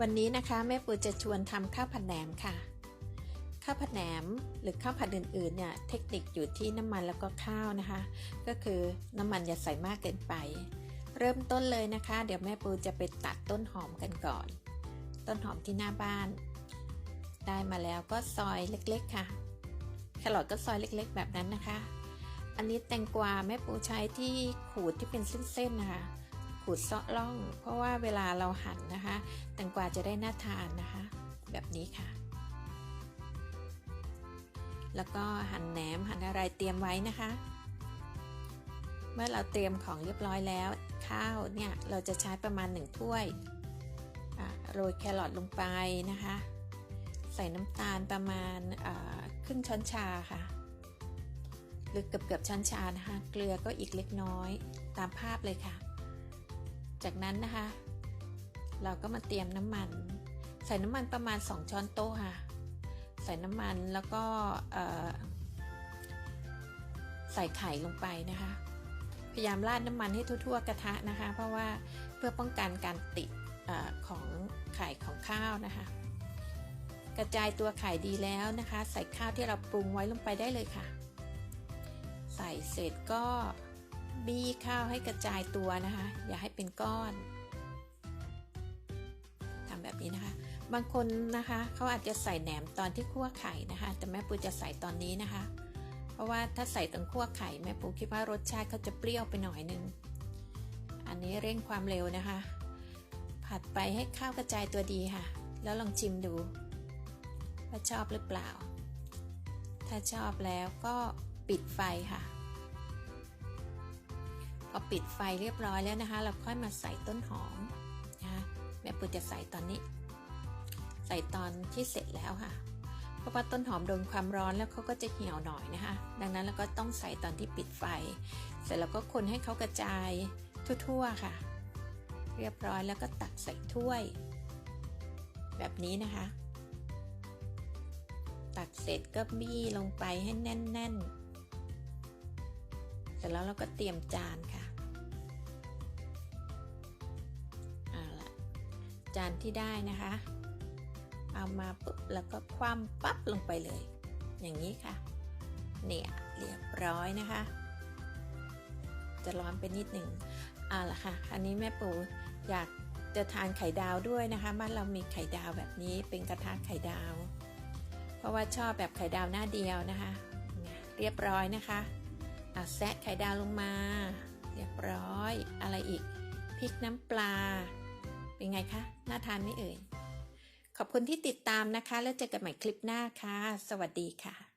วันนี้นะคะแม่ปูจะชวนทำข้าวผัดแหนมค่ะ ข้าวผัดแหนมหรือข้าวผัดอื่นๆเนี่ยเทคนิคอยู่ที่น้ำมันแล้วก็ข้าวนะคะ ก็คือน้ำมันอย่าใส่มากเกินไป เริ่มต้นเลยนะคะ เดี๋ยวแม่ปูจะไปตัดต้นหอมกันก่อน ต้นหอมที่หน้าบ้าน ได้มาแล้วก็ซอยเล็กๆค่ะแครอทก็ซอยเล็กๆ แบบนั้นนะคะ อันนี้แตงกวาแม่ปูใช้ที่ขูดที่เป็นเส้นๆนะคะ ขูดเซาะล่อง เพราะว่าเวลาเราหั่นนะคะแตงกวาจะได้น่าทานนะคะ แบบนี้ค่ะ แล้วก็หั่นแหนมหั่นอะไรเตรียมไว้นะคะ เมื่อเราเตรียมของเรียบร้อยแล้ว ข้าวเนี่ยเราจะใช้ประมาณ 1 ถ้วยโรยแครอทลงไปนะคะ ใส่น้ำตาลประมาณครึ่งช้อนชาค่ะหรือเกือบเกือบช้อนชานะคะเกลือก็อีกเล็กน้อยตามภาพเลยค่ะ จากนั้นนะคะ เราก็มาเตรียมน้ำมัน ใส่น้ำมันประมาณ 2 ช้อนโต๊ะค่ะ ใส่น้ำมันแล้วก็ใส่ไข่ลงไปนะคะ พยายามราดน้ำมันให้ทั่ว ๆ กระทะนะคะ เพราะว่าเพื่อป้องกันการติดอของไข่ของข้าวนะคะ กระจายตัวไข่ดีแล้วนะคะ ใส่ข้าวที่เราปรุงไว้ลงไปได้เลยค่ะ ใส่เสร็จก็ บี้ข้าวให้กระจายตัวนะคะ อย่าให้เป็นก้อนทำแบบนี้นะคะ บางคนนะคะเขาอาจจะใส่แหนมตอนที่คั่วไข่นะคะ แต่แม่ปูจะใส่ตอนนี้นะคะ เพราะว่าถ้าใส่ตอนคั่วไข่แม่ปูคิดว่ารสชาติเขาจะเปรี้ยวไปหน่อยนึง อันนี้เร่งความเร็วนะคะ ผัดไปให้ข้าวกระจายตัวดีค่ะ แล้วลองชิมดูว่าชอบหรือเปล่า ถ้าชอบแล้วก็ปิดไฟค่ะ พอปิดไฟเรียบร้อยแล้วนะคะ เราค่อยมาใส่ต้นหอมนะคะแม่ปูจะใส่ตอนนี้ ใส่ตอนที่เสร็จแล้วค่ะ เพราะว่าต้นหอมโดนความร้อนแล้วเขาก็จะเหี่ยวหน่อยนะคะ ดังนั้นเราก็ต้องใส่ตอนที่ปิดไฟ เสร็จแล้วก็คนให้เขากระจายทั่วๆค่ะ เรียบร้อยแล้วก็ตักใส่ถ้วย แบบนี้นะคะ ตักเสร็จก็บี้ลงไปให้แน่น ๆ เสร็จแล้วเราก็เตรียมจานค่ะ จานที่ได้นะคะ เอามาปุ๊บแล้วก็คว่ำปั๊บลงไปเลย อย่างนี้ค่ะ เนี่ยเรียบร้อยนะคะ จะร้อนไปนิดหนึ่งเอาละค่ะ อันนี้แม่ปูอยากจะทานไข่ดาวด้วยนะคะ บ้านเรามีไข่ดาวแบบนี้เป็นกระทะไข่ดาว เพราะว่าชอบแบบไข่ดาวหน้าเดียวนะคะ เรียบร้อยนะคะอาแซะไข่ดาวลงมา เรียบร้อย อะไรอีกพริกน้ำปลา เป็นไงคะ น่าทานไม่เอ่ย ขอบคุณที่ติดตามนะคะ แล้วเจอกันใหม่คลิปหน้าค่ะ สวัสดีค่ะ